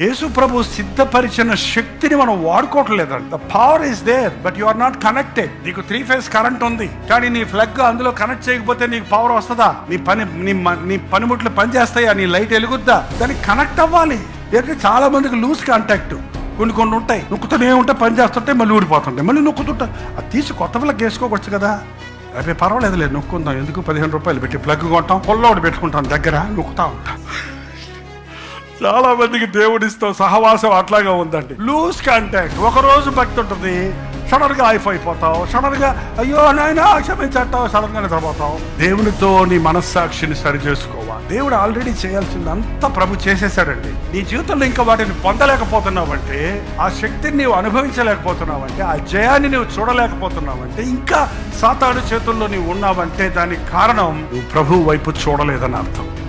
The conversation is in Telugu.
యేసు ప్రభు సిద్ధపరిచిన శక్తిని మనం వాడుకోవట్లేదు. The power is there but you are not connected నీకు త్రీ ఫేజ్ కరెంట్ ఉంది. కానీ నీ ఫ్లగ్ అందులో కనెక్ట్ చేయకపోతే నీకు పవర్ వస్తుందా? నీ పని నీ నీ పనిముట్లు పని చేస్తాయా నీ లైట్ వెలుగుద్దా? దానికి కనెక్ట్ అవ్వాలి. అయితే చాలా మందికి లూజ్ కాంటాక్ట్ కొన్ని కొన్ని ఉంటాయి. నొక్కుతూనే ఉంటే పని చేస్తుంటే మళ్ళీ ఊడిపోతుంటాయి. మళ్ళీ నొక్కుతుంటా. అది తీసి కొత్త ప్లగ్ వేసుకోవచ్చు కదా. అరే పర్వాలేదు లేదు నొక్కుందాం. ఎందుకు పదిహేను రూపాయలు పెట్టి ప్లగ్ కొంటాం? పొల్లోడు పెట్టుకుంటాం దగ్గర నొక్కుతా ఉంటాం. చాలా మందికి దేవుడిస్తో సహవాసం అట్లాగా ఉందండి. లూజ్ కాంటాక్ట్ ఒక రోజు భక్తి ఉంటుంది. సడన్గా ఆఫ్ అయిపోతావు. సడన్గా అయ్యో నాయన క్షమించట్టావు. సడన్గా నిద్రపోతావు దేవునితో నీ మనస్సాక్షిని సరి చేసుకోవాలి దేవుడు ఆల్రెడీ చేయాల్సింది అంతా ప్రభు చేసేసాడండి. నీ జీవితంలో ఇంకా వాటిని పొందలేకపోతున్నావంటే ఆ శక్తిని నీవు అనుభవించలేకపోతున్నావంటే ఆ జయాన్ని నువ్వు చూడలేకపోతున్నావంటే ఇంకా సాతాడు చేతుల్లో నీవు ఉన్నావంటే దానికి కారణం నువ్వు ప్రభు వైపు చూడలేదని అర్థం.